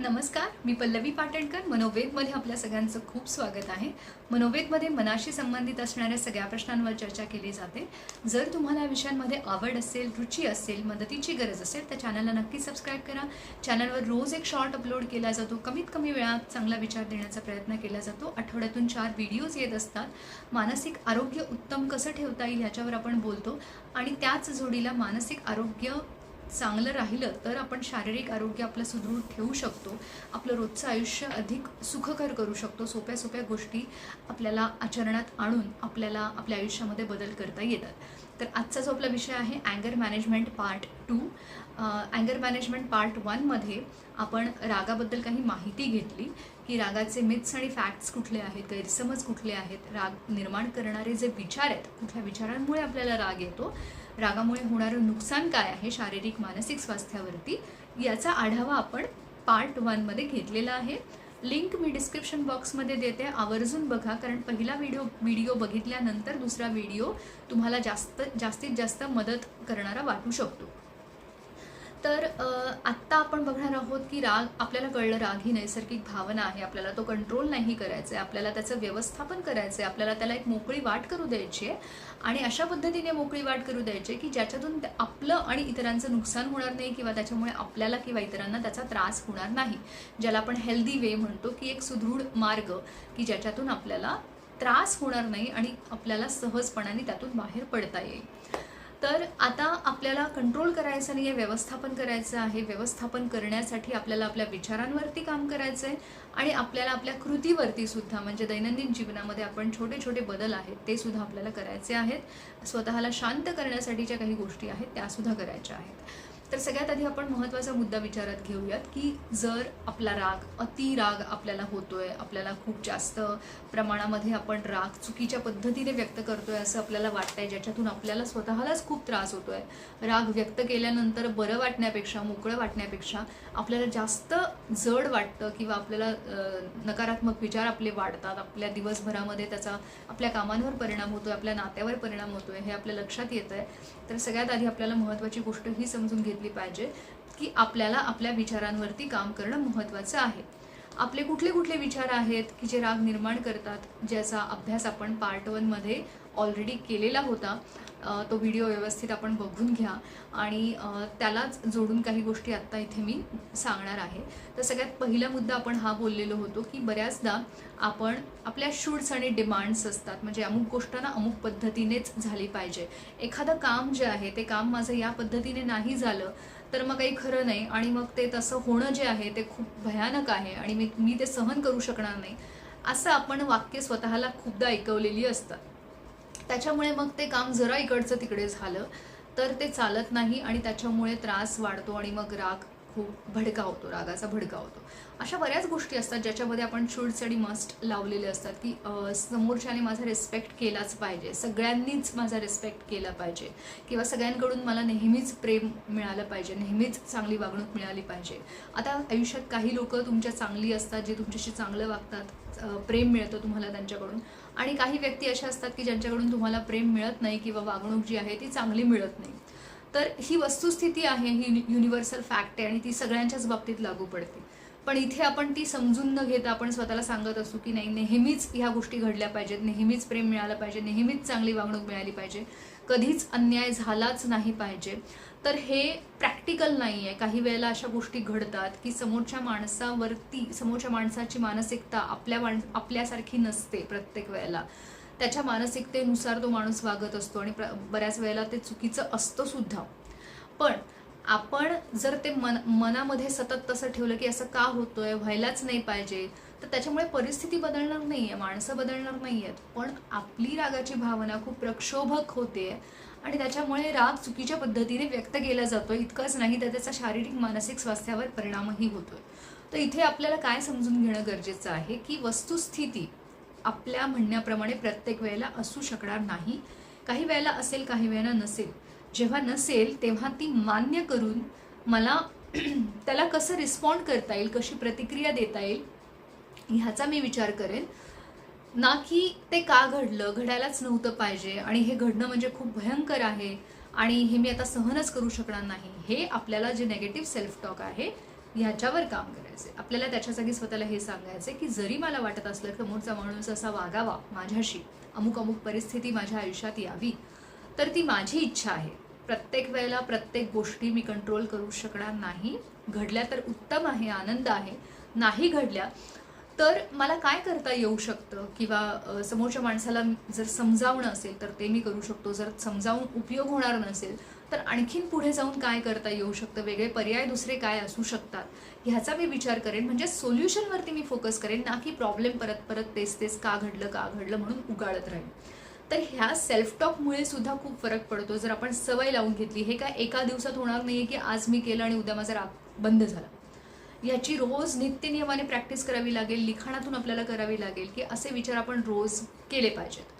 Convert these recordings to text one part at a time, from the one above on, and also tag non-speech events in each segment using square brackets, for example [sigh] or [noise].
नमस्कार मी पल्लवी पाटणकर मनोवेदमध्ये आपल्या सगळ्यांचं खूप स्वागत आहे. मनोवेदमध्ये मनाशी संबंधित असणाऱ्या सगळ्या प्रश्नांवर चर्चा केली जाते. जर तुम्हाला या विषयांमध्ये आवड असेल रुची असेल मदतीची गरज असेल तर चॅनलला नक्की सबस्क्राईब करा. चॅनलवर रोज एक शॉर्ट अपलोड केला जातो. कमीत कमी वेळात चांगला विचार देण्याचा प्रयत्न केला जातो. आठवड्यातून चार व्हिडिओज येत असतात. मानसिक आरोग्य उत्तम कसं ठेवता येईल ह्याच्यावर आपण बोलतो. आणि त्याच जोडीला मानसिक आरोग्य चांगलं राहिलं तर आपण शारीरिक आरोग्य आपलं सुदृढ ठेवू शकतो. आपलं रोजचं आयुष्य अधिक सुखकर करू शकतो. सोप्या सोप्या गोष्टी आपल्याला आचरणात आणून आपल्याला आपल्या आयुष्यामध्ये बदल करता येतात. तर आजचा जो आपला विषय आहे अँगर management part two अँगर management part वनमध्ये आपण रागाबद्दल काही माहिती घेतली. की रागाचे मिथ्स आणि फॅक्ट्स कुठले आहेत गैरसमज कुठले आहेत राग निर्माण करणारे जे विचार आहेत कुठल्या विचारांमुळे आपल्याला राग येतो रागामुळे होणारं नुकसान काय आहे शारीरिक मानसिक स्वास्थ्यावरती याचा आढावा आपण पार्ट वनमध्ये घेतलेला आहे. लिंक मी डिस्क्रिप्शन बॉक्समध्ये देते. आवर्जून बघा कारण पहिला व्हिडिओ व्हिडिओ बघितल्यानंतर दुसरा व्हिडिओ तुम्हाला जास्त जास्तीत जास्त मदत करणारा वाटू शकतो. तर आत्ता आपण बघणार आहोत की राग आपल्याला कळलं राग ही नैसर्गिक भावना आहे आपल्याला तो कंट्रोल नाही करायचा आहे आपल्याला त्याचं व्यवस्थापन करायचं आहे आपल्याला त्याला एक मोकळी वाट करू द्यायची आहे आणि अशा पद्धतीने मोकळी वाट करू द्यायची आहे की ज्याच्यातून आपलं आणि इतरांचं नुकसान होणार नाही किंवा त्याच्यामुळे आपल्याला किंवा इतरांना त्याचा त्रास होणार नाही. ज्याला आपण हेल्दी वे म्हणतो की एक सुदृढ मार्ग की ज्याच्यातून आपल्याला त्रास होणार नाही आणि आपल्याला सहजपणाने त्यातून बाहेर पडता येईल. तर आता आपल्याला कंट्रोल करायचं नाही आहे व्यवस्थापन करायचं आहे. व्यवस्थापन करण्यासाठी आपल्याला आपल्या विचारांवरती काम करायचं आहे आणि आपल्याला आपल्या कृतीवरती सुद्धा म्हणजे दैनंदिन जीवनामध्ये आपण छोटे छोटे बदल आहेत ते सुद्धा आपल्याला करायचे आहेत. स्वतःला शांत करण्यासाठीच्या काही गोष्टी आहेत त्या सुद्धा करायच्या आहेत. तर सगळ्यात आधी आपण महत्त्वाचा मुद्दा विचारात घेऊयात की जर आपला राग अति राग आपल्याला होतोय आपल्याला खूप जास्त प्रमाणामध्ये आपण राग चुकीच्या पद्धतीने व्यक्त करतोय असं आपल्याला वाटतंय ज्याच्यातून आपल्याला स्वतःलाच खूप त्रास होतोय राग व्यक्त केल्यानंतर बरं वाटण्यापेक्षा मोकळं वाटण्यापेक्षा आपल्याला जास्त जड वाटतं किंवा आपल्याला नकारात्मक विचार आपले वाढतात. आपल्या दिवसभरामध्ये त्याचा आपल्या कामांवर परिणाम होतोय आपल्या नात्यावर परिणाम होतोय हे आपल्या लक्षात येत आहे तर सगळ्यात आधी आपल्याला महत्त्वाची गोष्ट ही समजून घेतली पाहिजे की आपल्याला आपल्या विचारांवरती काम करणं महत्त्वाचं आहे. आपले कुठले कुठले विचार आहेत की जे राग निर्माण करतात ज्याचा अभ्यास आपण पार्ट वनमध्ये ऑलरेडी केलेला होता तो व्हिडिओ व्यवस्थित आपण बघून घ्या. आणि त्यालाच जोडून काही गोष्टी आत्ता इथे मी सांगणार आहे. तर सगळ्यात पहिला मुद्दा आपण हा बोललेलो होतो की बऱ्याचदा आपण आपल्या शूड्स आणि डिमांड्स असतात. म्हणजे अमुक गोष्ट ना अमुक पद्धतीनेच झाली पाहिजे. एखादं काम जे आहे ते काम माझं या पद्धतीने नाही झालं तर मग काही खरं नाही. आणि मग ते तसं होणं जे आहे ते खूप भयानक आहे. आणि मी मी ते सहन करू शकणार नाही. असं आपण वाक्य स्वतःला खूपदा ऐकवलेली असतात. त्याच्यामुळे मग ते काम जरा इकडचं तिकडे झालं तर ते चालत नाही आणि त्याच्यामुळे त्रास वाढतो आणि मग राग खूप भडका होतो रागाचा भडका होतो. अशा बऱ्याच गोष्टी असतात ज्याच्यामध्ये आपण शूड्स आणि मस्ट लावलेले असतात की समोरच्याने माझा रिस्पेक्ट केलाच पाहिजे सगळ्यांनीच माझा रिस्पेक्ट केला पाहिजे किंवा सगळ्यांकडून मला नेहमीच प्रेम मिळालं पाहिजे नेहमीच चांगली वागणूक मिळाली पाहिजे. आता आयुष्यात काही लोक तुमच्या चांगली असतात जे तुमच्याशी चांगलं वागतात प्रेम मिळतं तुम्हाला त्यांच्याकडून. आणि काही व्यक्ती अशा असतात की ज्यांच्याकडून तुम्हाला प्रेम मिळत नाही किंवा वागणूक जी आहे ती चांगली मिळत नाही. तर ही वस्तुस्थिती आहे ही युनिव्हर्सल फॅक्ट आहे आणि ती सगळ्यांच्याच बाबतीत लागू पडते. पण इथे आपण ती समजून न घेता आपण स्वतःला सांगत असू की नाही नेहमीच ह्या गोष्टी घडल्या पाहिजेत नेहमीच प्रेम मिळालं पाहिजे नेहमीच चांगली वागणूक मिळाली पाहिजे. कधीच अन्याय झालाच नाही पाहिजे. तर हे प्रॅक्टिकल नाही आहे काही वेळेला अशा गोष्टी घडतात की समोरच्या माणसावरती समोरच्या माणसाची मानसिकता आपल्या माण आपल्यासारखी नसते प्रत्येक वेळेला. त्याच्या मानसिकतेनुसार तो माणूस वागत असतो आणि प्र- बऱ्याच वेळेला ते चुकीचं असतं सुद्धा. पण आपण जर ते मन मनामध्ये सतत तसं ठेवलं की असं का होतोय व्हायलाच नाही पाहिजे तर त्याच्यामुळे परिस्थिती बदलणार नाही आहे माणसं बदलणार नाही आहेत पण आपली रागाची भावना खूप प्रक्षोभक होते. आणि त्याच्यामुळे राग चुकीच्या पद्धतीने व्यक्त केला जातो इतकंच नाही तर त्याचा शारीरिक मानसिक स्वास्थ्यावर परिणामही होतो तर इथे आपल्याला काय समजून घेणं गरजेचं आहे? की वस्तुस्थिती आपल्या म्हणण्याप्रमाणे प्रत्येक वेळेला असू शकणार नाही. काही वेळेला असेल काही वेळेला नसेल. जेव्हा नसेल तेव्हा ती मान्य करून मला [clears throat] त्याला कसं रिस्पॉन्ड करता येईल कशी प्रतिक्रिया देता येईल ह्याचा मी विचार करेन. ना की ते का घडलं? घडायलाच नव्हतं पाहिजे. आणि हे घडणं म्हणजे खूप भयंकर आहे. आणि हे मी आता सहनच करू शकणार नाही. हे आपल्याला जे नेगेटिव्ह सेल्फ टॉक आहे ह्याच्यावर काम करायचे आपल्याला त्याच्या जागी स्वतःला हे सांगायचे की जरी मला वाटत असलं समोरचा माणूस असा वागावा माझ्याशी अमुक अमुक परिस्थिती माझ्या आयुष्यात यावी तर ती माझी इच्छा आहे. प्रत्येक वेळेला प्रत्येक गोष्टी मी कंट्रोल करू शकणार नाही. घडल्या तर उत्तम आहे आनंद आहे. नाही घडल्या तर मला काय करता येऊ शकतं? किंवा समोरच्या माणसाला जर समजावणं असेल तर ते मी करू शकतो. जर समजावून उपयोग होणार नसेल तर आणखीन पुढे जाऊन काय करता येऊ शकतं? वेगळे पर्याय दुसरे काय असू शकतात? ह्याचा मी विचार करेन. म्हणजे सोल्युशनवरती मी फोकस करेन ना की प्रॉब्लेम परत परत तेच तेच का घडलं का घडलं म्हणून उगाळत राहील तर ह्या सेल्फ टॉकमुळे सुद्धा खूप फरक पडतो. जर आपण सवय लावून घेतली हे काय एका दिवसात होणार नाही आहे की आज मी केलं आणि उद्या माझा राग बंद झाला. याची रोज नित्यनियमाने प्रॅक्टिस करावी लागेल लिखाणातून आपल्याला करावी लागेल की असे विचार आपण रोज केले पाहिजेत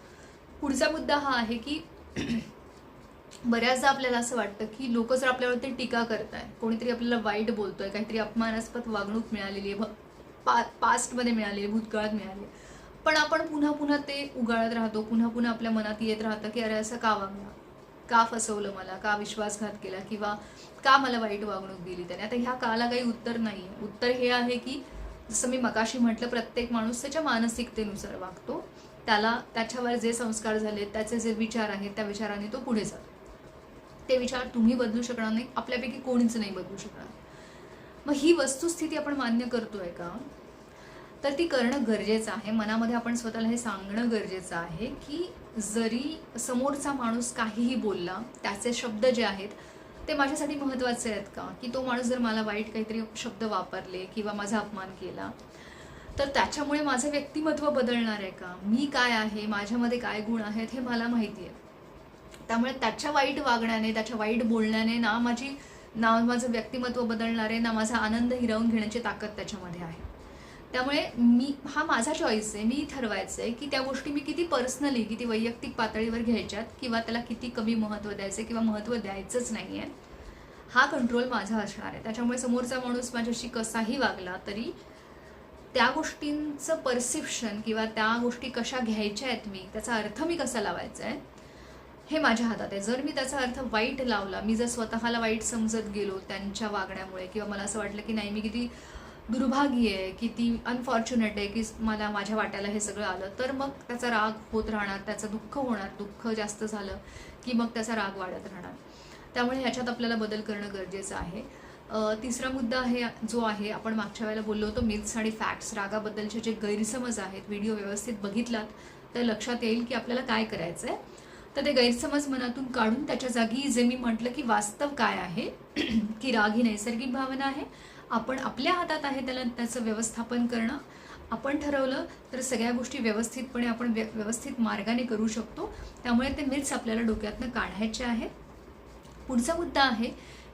पुढचा मुद्दा हा आहे की [clears throat] बऱ्याचदा आपल्याला असं वाटतं की लोक जर आपल्यावरती टीका करताय कोणीतरी आपल्याला वाईट बोलतोय काहीतरी अपमानास्पद वागणूक मिळालेली आहे पा पास्टमध्ये मिळालेली आहे, भूतकाळात मिळाली आहे. पण आपण पुन्हा पुन्हा ते उगाळत राहतो पुन्हा पुन्हा आपल्या मनात येत राहतं की अरे असं का वागणार का फसवलं मला का विश्वासघात केला किंवा का मला वाईट वागणूक दिली त्याने? आता ह्या काला काही उत्तर नाही. आहे उत्तर हे आहे की जसं मी मकाशी म्हटलं प्रत्येक माणूस त्याच्या मानसिकतेनुसार वागतो. त्याला त्याच्यावर जे संस्कार झाले त्याचे जे विचार आहेत त्या विचाराने तो पुढे जातो. ते विचार तुम्ही बदलू शकणार नाही आपल्यापैकी कोणीच नाही बदलू शकणार. मग ही वस्तुस्थिती आपण मान्य करतोय का? तर ती करणं गरजेचं आहे. मनामध्ये आपण स्वतःला हे सांगणं गरजेचं आहे की जरी समोरचा माणूस काहीही बोलला त्याचे शब्द जे आहेत ते माझ्यासाठी महत्त्वाचे आहेत का? की तो माणूस जर मला वाईट काहीतरी शब्द वापरले किंवा माझा अपमान केला तर त्याच्यामुळे माझं व्यक्तिमत्व बदलणार आहे का? मी काय आहे? माझ्यामध्ये काय गुण आहेत? हे मला माहिती आहे. त्यामुळे त्याच्या वाईट वागण्याने त्याच्या वाईट बोलण्याने ना माझी ना माझं व्यक्तिमत्व बदलणार आहे ना माझा आनंद हिरावून घेण्याची ताकद त्याच्यामध्ये आहे. त्यामुळे मी हा माझा चॉईस आहे मी ठरवायचं आहे की त्या गोष्टी मी किती पर्सनली किती वैयक्तिक पातळीवर घ्यायच्यात किंवा त्याला किती कमी महत्त्व द्यायचं किंवा महत्त्व द्यायचंच नाही आहे हा कंट्रोल माझा असणार आहे. त्याच्यामुळे समोरचा माणूस माझ्याशी कसाही वागला तरी त्या गोष्टींचं पर्सेप्शन किंवा त्या गोष्टी कशा घ्यायच्या आहेत मी त्याचा अर्थ मी कसा लावायचा आहे हे माझ्या हातात आहे. जर मी त्याचा अर्थ वाईट लावला मी जर स्वतःला वाईट समजत गेलो त्यांच्या वागण्यामुळे किंवा मला असं वाटलं की नाही मी किती दुर्भागी आहे किती अनफॉर्च्युनेट आहे की मला माझ्या वाट्याला हे सगळं आलं. तर मग त्याचा राग होत राहणार त्याचं दुःख होणार. दुःख जास्त झालं की मग त्याचा राग वाढत राहणार. त्यामुळे ह्याच्यात आपल्याला बदल करणं गरजेचं आहे. तिसरा मुद्दा आहे जो आहे आपण मागच्या वेळेला बोललो होतो मिथ्स आणि फॅक्ट्स रागाबद्दलचे जे गैरसमज आहेत व्हिडिओ व्यवस्थित बघितलात तर लक्षात येईल की आपल्याला काय करायचं आहे तर ते गैरसमज मनातून काढून त्याच्या जागी जे मी म्हटलं की वास्तव काय आहे [clears throat] की राग ही नैसर्गिक भावना आहे आपण आपल्या हातात आहे त्याला त्याचं व्यवस्थापन करणं. आपण ठरवलं तर सगळ्या गोष्टी व्यवस्थितपणे आपण व्य व्यवस्थित मार्गाने करू शकतो. त्यामुळे ते मिथ्स आपल्याला डोक्यातनं काढायचे आहेत. पुढचा मुद्दा आहे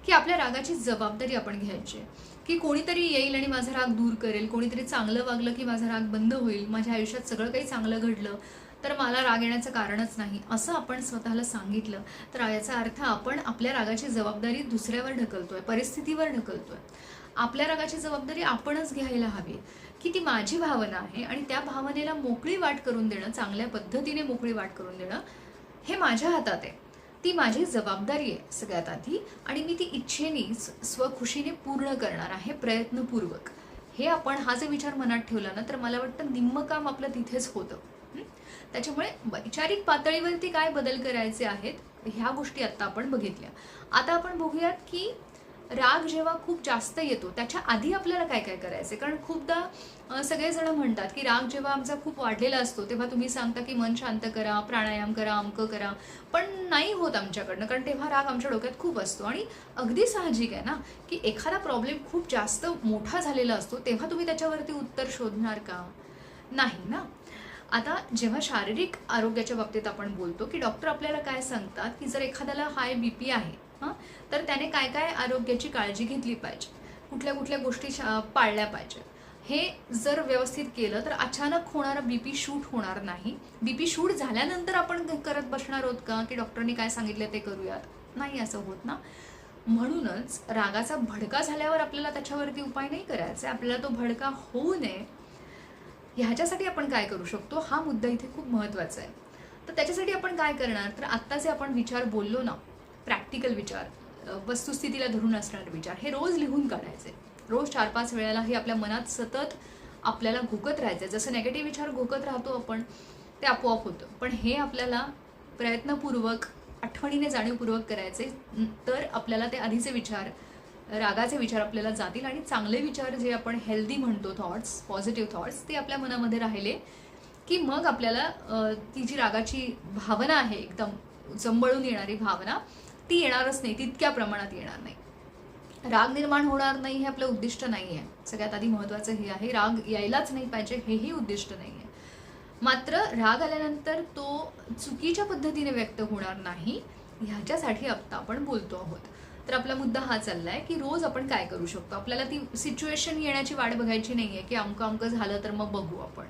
की आपल्या रागाची जबाबदारी आपण घ्यायची आहे. की कोणीतरी येईल आणि माझा राग दूर करेल कोणीतरी चांगलं वागलं की माझा राग बंद होईल माझ्या आयुष्यात सगळं काही चांगलं घडलं तर मला राग येण्याचं कारणच नाही असं आपण स्वतःला सांगितलं तर याचा अर्थ आपण आपल्या रागाची जबाबदारी दुसऱ्यावर ढकलतोय परिस्थितीवर ढकलतोय. आपल्या रागाची जबाबदारी आपणच घ्यायला हवी. की ती माझी भावना आहे आणि त्या भावनेला मोकळी वाट करून देणं चांगल्या पद्धतीने मोकळी वाट करून देणं हे माझ्या हातात आहे. ती माझी जबाबदारी आहे सगळ्यात आधी आणि मी ती इच्छेने स्वखुशीने पूर्ण करणार आहे प्रयत्नपूर्वक. हे आपण हा जर विचार मनात ठेवला ना तर मला वाटतं निम्म काम आपलं तिथेच होतं. त्याच्यामुळे वैचारिक पातळीवरती काय बदल करायचे आहेत ह्या गोष्टी आत्ता आपण बघितल्या. आता आपण बघूयात की राग जेव्हा खूप जास्त येतो त्याच्या आधी आपल्याला काय काय करायचं कारण खूपदा सगळेजण म्हणतात की राग जेव्हा आमचा खूप वाढलेला असतो तेव्हा तुम्ही सांगता की मन शांत करा प्राणायाम करा अमकं करा. पण नाही होत आमच्याकडनं कारण तेव्हा राग आमच्या डोक्यात खूप असतो. आणि अगदी साहजिक आहे ना की एखादा प्रॉब्लेम खूप जास्त मोठा झालेला असतो तेव्हा तुम्ही त्याच्यावरती उत्तर शोधणार का? नाही ना. आता जेव्हा शारीरिक आरोग्याच्या बाबतीत आपण बोलतो की डॉक्टर आपल्याला काय सांगतात की जर एखाद्याला हाय बी पी आहे हां? तर त्याने काय काय आरोग्याची काळजी घेतली पाहिजे. कुठल्या कुठल्या गोष्टी पाळल्या पाहिजेत. हे जर व्यवस्थित केलं तर अचानक होणारा बी पी शूट होणार नाही. बी पी शूट झाल्यानंतर आपण करत बसणार आहोत का? की डॉक्टरनी काय सांगितलं ते करूयात? नाही असं होत ना. म्हणूनच रागाचा भडका झाल्यावर आपल्याला त्याच्यावरती उपाय नाही करायचा. आपल्याला तो भडका होऊ नये. ह्याच्यासाठी आपण काय करू शकतो? हा मुद्दा इथे खूप महत्त्वाचा आहे. तर त्याच्यासाठी आपण काय करणार? तर आत्ता जे आपण विचार बोललो ना प्रॅक्टिकल विचार वस्तुस्थितीला धरून असणारे विचार हे रोज लिहून काढायचे. रोज चार पाच वेळेला हे आपल्या मनात सतत आपल्याला घुकत राहायचं. जसं नेगेटिव्ह विचार घुकत राहतो आपण ते आपोआप होतं. पण हे आपल्याला प्रयत्नपूर्वक आठवणीने जाणीवपूर्वक करायचे तर आपल्याला ते आधीचे विचार रागाचे विचार आपल्याला जातील आणि चांगले विचार जे आपण हेल्दी म्हणतो थॉट्स पॉझिटिव्ह थॉट्स ते आपल्या मनामध्ये राहिले की मग आपल्याला ती जी रागाची भावना आहे एकदम जंबळून येणारी भावना ती येणारच नाही तितक्या प्रमाणात येणार नाही. राग निर्माण होणार नाही हे आपलं उद्दिष्ट नाही आहे सगळ्यात आधी महत्त्वाचं हे आहे राग यायलाच नाही पाहिजे हेही उद्दिष्ट नाही आहे मात्र राग आल्यानंतर तो चुकीच्या पद्धतीने व्यक्त होणार नाही ह्याच्यासाठी आत्ता आपण बोलतो आहोत. तर आपला मुद्दा हा चालला आहे की रोज आपण काय करू शकतो? आपल्याला ती सिच्युएशन येण्याची वाट बघायची नाही आहे की अमकं अमकं झालं तर मग बघू आपण.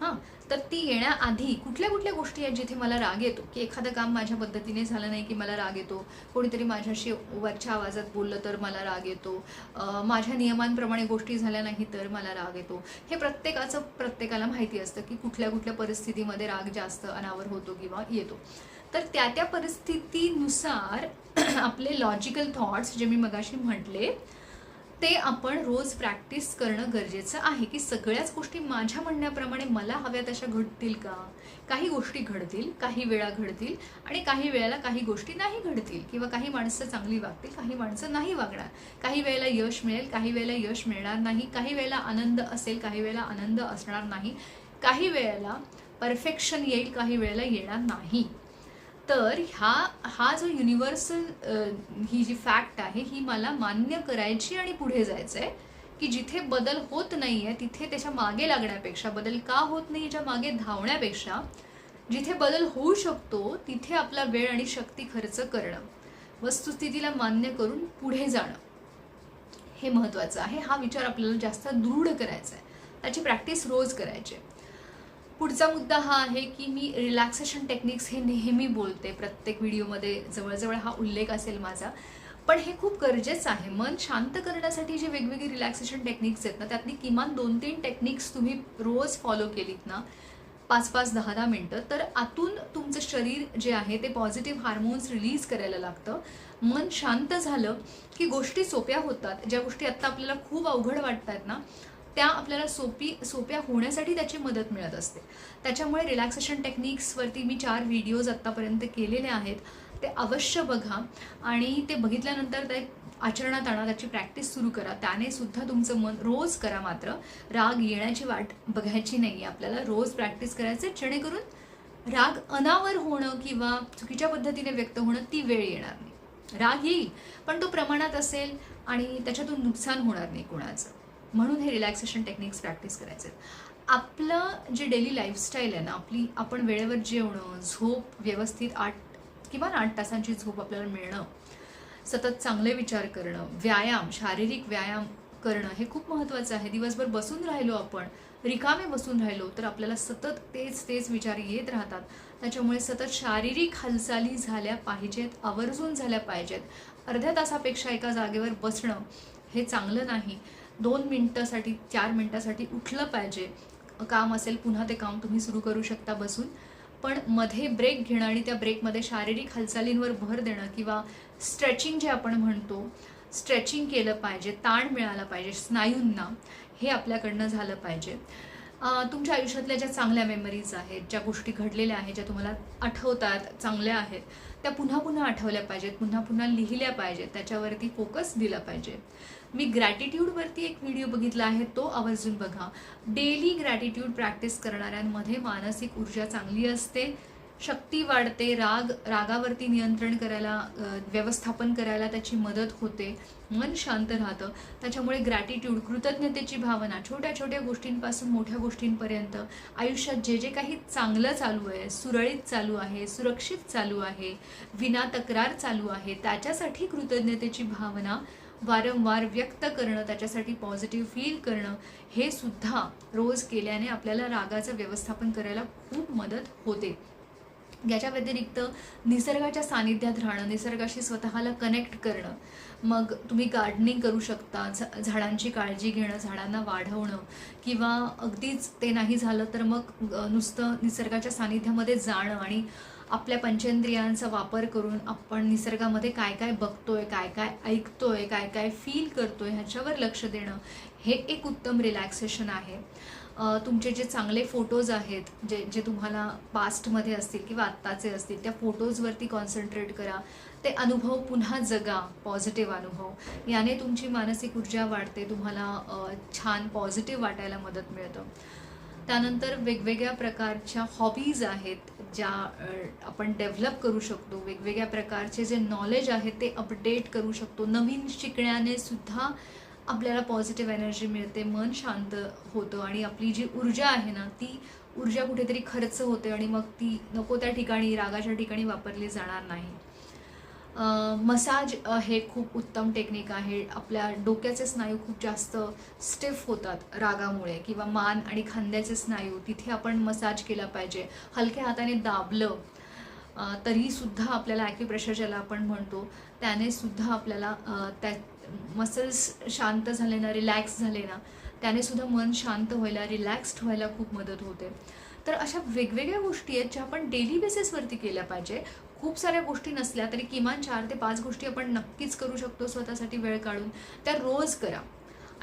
हां तर ती येण्याआधी कुठल्या कुठल्या गोष्टी आहेत जिथे मला राग येतो? की एखादं काम माझ्या पद्धतीने झालं नाही की मला राग येतो? कोणीतरी माझ्याशी वरच्या आवाजात बोललं तर मला राग येतो? माझ्या नियमांप्रमाणे गोष्टी झाल्या नाही तर मला राग येतो? हे प्रत्येकाचं प्रत्येकाला माहिती असतं की कुठल्या कुठल्या परिस्थितीमध्ये राग जास्त अनावर होतो किंवा येतो. तर त्या त्या परिस्थितीनुसार [clears throat] आपले लॉजिकल थॉट्स जे मी मगाशी म्हटले ते आपण रोज प्रॅक्टिस करणं गरजेचं आहे की सगळ्याच गोष्टी माझ्या म्हणण्याप्रमाणे मला हव्या तशा घडतील का? काही गोष्टी घडतील काही वेळा घडतील आणि काही वेळेला काही गोष्टी नाही घडतील किंवा काही माणसं चांगली वागतील काही माणसं नाही वागणार. काही वेळेला यश मिळेल काही वेळेला यश मिळणार नाही. काही वेळेला आनंद असेल काही वेळेला आनंद असणार नाही. काही वेळेला परफेक्शन येईल काही वेळेला येणार नाही. तर ह्या हा जो युनिव्हर्सल ही जी फॅक्ट आहे ही मला मान्य करायची आणि पुढे जायचं आहे की जिथे बदल होत नाही आहे तिथे त्याच्यामागे लागण्यापेक्षा बदल का होत नाही याच्या मागे धावण्यापेक्षा जिथे बदल होऊ शकतो तिथे आपला वेळ आणि शक्ती खर्च करणं. वस्तुस्थितीला मान्य करून पुढे जाणं. हे महत्त्वाचं आहे. हा विचार आपल्याला जास्त दृढ करायचा आहे त्याची प्रॅक्टिस रोज करायची आहे. पुढचा मुद्दा हा आहे की मी रिलॅक्सेशन टेक्निक्स हे नेहमी बोलते. प्रत्येक व्हिडिओमध्ये जवळजवळ हा उल्लेख असेल माझा. पण हे खूप गरजेचं आहे. मन शांत करण्यासाठी जे वेगवेगळे रिलॅक्सेशन टेक्निक्स आहेत ना त्यातली किमान दोन तीन टेक्निक्स तुम्ही रोज फॉलो केलीत ना पाच पाच दहा दहा मिनटं तर आतून तुमचं शरीर जे आहे ते पॉझिटिव्ह हार्मोन्स रिलीज करायला लागतं. मन शांत झालं की गोष्टी सोप्या होतात. ज्या गोष्टी आत्ता आपल्याला खूप अवघड वाटतात ना त्या आपल्याला सोपी सोप्या होण्यासाठी त्याची मदत मिळत असते. त्याच्यामुळे रिलॅक्सेशन टेक्निक्सवरती मी चार व्हिडिओज आत्तापर्यंत केलेले आहेत. ते अवश्य बघा आणि ते बघितल्यानंतर ते आचरणात आणा त्याची प्रॅक्टिस सुरू करा. त्याने सुद्धा तुमचं मन रोज करा मात्र. राग येण्याची वाट बघायची नाही आहे आपल्याला. रोज प्रॅक्टिस करायचं जेणेकरून राग अनावर होणं किंवा चुकीच्या पद्धतीने व्यक्त होणं ती वेळ येणार नाही. राग येईल पण तो प्रमाणात असेल आणि त्याच्यातून नुकसान होणार नाही कोणाचं. म्हणून हे रिलॅक्सेशन टेक्निक्स प्रॅक्टिस करायचे आपलं जे डेली लाईफस्टाईल आहे ना आपली आपण वेळेवर जेवणं झोप व्यवस्थित आठ किमान आठ तासांची झोप आपल्याला मिळणं सतत चांगले विचार करणं व्यायाम शारीरिक व्यायाम करणं हे खूप महत्त्वाचं आहे. दिवसभर बसून राहिलो आपण रिकामे बसून राहिलो तर आपल्याला सतत तेच तेच विचार येत राहतात. त्याच्यामुळे सतत शारीरिक हालचाली झाल्या पाहिजेत आवर्जून झाल्या पाहिजेत. अर्ध्या तासापेक्षा एका जागेवर बसणं हे चांगलं नाही. दोन मिनटासाठी चार मिनटासाठी उठलं पाहिजे. काम असेल पुन्हा ते काम तुम्ही सुरू करू शकता बसून. पण मध्ये ब्रेक घेणं आणि त्या ब्रेकमध्ये शारीरिक हालचालींवर भर देणं किंवा स्ट्रेचिंग जे आपण म्हणतो स्ट्रेचिंग केलं पाहिजे ताण मिळाला पाहिजे स्नायूंना हे आपल्याकडनं झालं पाहिजे. तुमच्या आयुष्यातल्या ज्या चांगल्या मेमरीज आहेत ज्या गोष्टी घडलेल्या आहेत ज्या तुम्हाला आठवतात चांगल्या आहेत त्या पुन्हा पुन्हा आठवल्या पाहिजेत पुन्हा पुन्हा लिहिल्या पाहिजेत त्याच्यावरती फोकस दिला पाहिजे. मी ग्रॅटिट्यूडवरती एक व्हिडिओ बघितला आहे तो आवर्जून बघा. डेली ग्रॅटिट्यूड प्रॅक्टिस करणाऱ्यांमध्ये मानसिक ऊर्जा चांगली असते शक्ती वाढते राग रागावरती नियंत्रण करायला व्यवस्थापन करायला त्याची मदत होते. मन शांत राहतं. त्याच्यामुळे ग्रॅटिट्यूड कृतज्ञतेची भावना छोट्या छोट्या गोष्टींपासून मोठ्या गोष्टींपर्यंत आयुष्यात जे जे काही चांगलं चालू आहे सुरळीत चालू आहे सुरक्षित चालू आहे विना तक्रार चालू आहे त्याच्यासाठी कृतज्ञतेची भावना वारंवार व्यक्त करणं त्याच्यासाठी पॉझिटिव्ह फील करणं हे सुद्धा रोज केल्याने आपल्याला रागाचं व्यवस्थापन करायला खूप मदत होते. याच्या व्यतिरिक्त निसर्गाच्या सानिध्यात राहणं निसर्गाशी स्वतःला कनेक्ट करणं मग तुम्ही गार्डनिंग करू शकता झाडांची काळजी घेणं झाडांना वाढवणं किंवा अगदीच ते नाही झालं तर मग नुसतं निसर्गाच्या सानिध्यामध्ये जाणं आणि आपल्या पंचेंद्रियांचा वापर करून आपण निसर्गामध्ये काय काय बघतोय काय काय ऐकतोय काय काय फील करतोय ह्याच्यावर लक्ष देणं हे एक उत्तम रिलॅक्सेशन आहे. तुमचे जे चांगले फोटोज आहेत जे जे तुम्हाला पास्टमध्ये असतील किंवा आत्ताचे असतील त्या फोटोजवरती कॉन्सन्ट्रेट करा. ते अनुभव पुन्हा जगा पॉझिटिव्ह अनुभव. याने तुमची मानसिक ऊर्जा वाढते तुम्हाला छान पॉझिटिव्ह वाटायला मदत मिळतं. त्यानंतर वेगवेगळ्या प्रकारच्या हॉबीज आहेत ज्या आपण डेव्हलप करू शकतो. वेगवेगळ्या प्रकारचे जे नॉलेज आहे ते अपडेट करू शकतो. नवीन शिकण्याने सुद्धा आपल्याला पॉझिटिव्ह एनर्जी मिळते मन शांत होतं आणि आपली जी ऊर्जा आहे ना ती ऊर्जा कुठेतरी खर्च होते आणि मग ती नको त्या ठिकाणी रागाच्या ठिकाणी वापरली जाणार नाही. मसाज हे खूप उत्तम टेक्निक आहे. आपल्या डोक्याचे स्नायू खूप जास्त स्टिफ होतात रागामुळे किंवा मान आणि खांद्याचे स्नायू तिथे आपण मसाज केला पाहिजे. हलक्या हाताने दाबलं तरीसुद्धा आपल्याला ॲक्युप्रेशर ज्याला आपण म्हणतो त्याने सुद्धा आपल्याला त्या मसल्स शांत झाले ना रिलॅक्स झाले ना त्याने सुद्धा मन शांत व्हायला रिलॅक्स्ड व्हायला खूप मदत होते. तर अशा वेगवेगळ्या गोष्टी आहेत ज्या आपण डेली बेसिसवरती केल्या पाहिजे. खूप साऱ्या गोष्टी नसल्या तरी किमान चार ते पाच गोष्टी आपण नक्कीच करू शकतो स्वतःसाठी वेळ काढून. त्या रोज करा.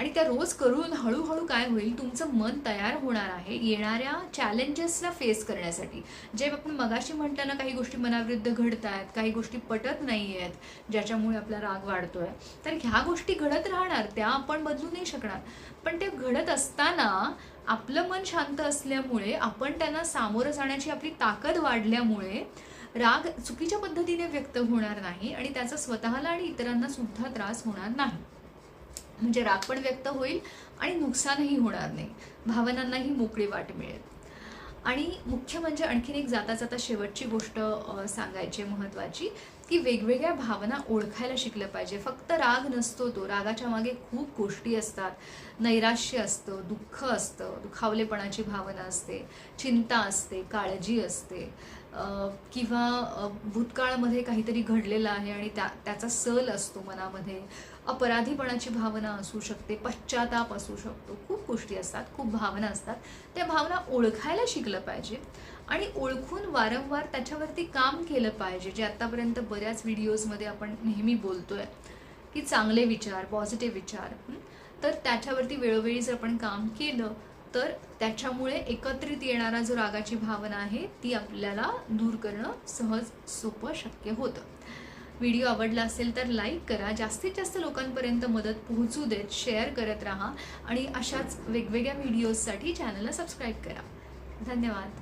आणि त्या रोज करून हळूहळू काय होईल तुमचं मन तयार होणार आहे येणाऱ्या चॅलेंजेसला फेस करण्यासाठी. जे आपण मगाशी म्हटलं ना काही गोष्टी मनाविरुद्ध घडत आहेत काही गोष्टी पटत नाही आहेत ज्याच्यामुळे आपला राग वाढतोय तर ह्या गोष्टी घडत राहणार त्या आपण बदलू नाही शकणार. पण ते घडत असताना आपलं मन शांत असल्यामुळे आपण त्यांना सामोरं जाण्याची आपली ताकद वाढल्यामुळे राग चुकीच्या पद्धतीने व्यक्त होणार नाही आणि त्याचा स्वतःला आणि इतरांना सुद्धा त्रास होणार नाही. म्हणजे राग पण व्यक्त होईल आणि नुकसानही होणार नाही. भावनांनाही मोकळी वाट मिळेल. आणि मुख्य म्हणजे आणखीन एक जाता जाता शेवटची गोष्ट सांगायची महत्त्वाची की वेगवेगळ्या भावना ओळखायला शिकलं पाहिजे. फक्त राग नसतो तो. रागाच्या मागे खूप गोष्टी असतात. नैराश्य असतं दुःख असतं दुखावलेपणाची भावना असते चिंता असते काळजी असते किंवा भूतकाळामध्ये काहीतरी घडलेलं आहे आणि त्या त्याचा सल असतो मनामध्ये. अपराधीपणाची भावना असू शकते पश्चाताप असू शकतो. खूप गोष्टी असतात खूप भावना असतात. त्या भावना ओळखायला शिकलं पाहिजे आणि ओळखून वारंवार त्याच्यावरती काम केलं पाहिजे. जे आत्तापर्यंत बऱ्याच व्हिडिओजमध्ये आपण नेहमी बोलतोय की चांगले विचार पॉझिटिव्ह विचार तर त्याच्यावरती वेळोवेळी जर आपण काम केलं तर त्याच्यामुळे एकत्रित येणारा जो रागाची भावना आहे ती आपल्याला दूर करणं सहज सोपं शक्य होतं. व्हिडिओ आवडला असेल तर लाईक करा. जास्तीत जास्त लोकांपर्यंत मदत पोहोचू देत शेअर करत राहा आणि अशाच वेगवेगळ्या व्हिडिओजसाठी चॅनलला सबस्क्राईब करा. धन्यवाद.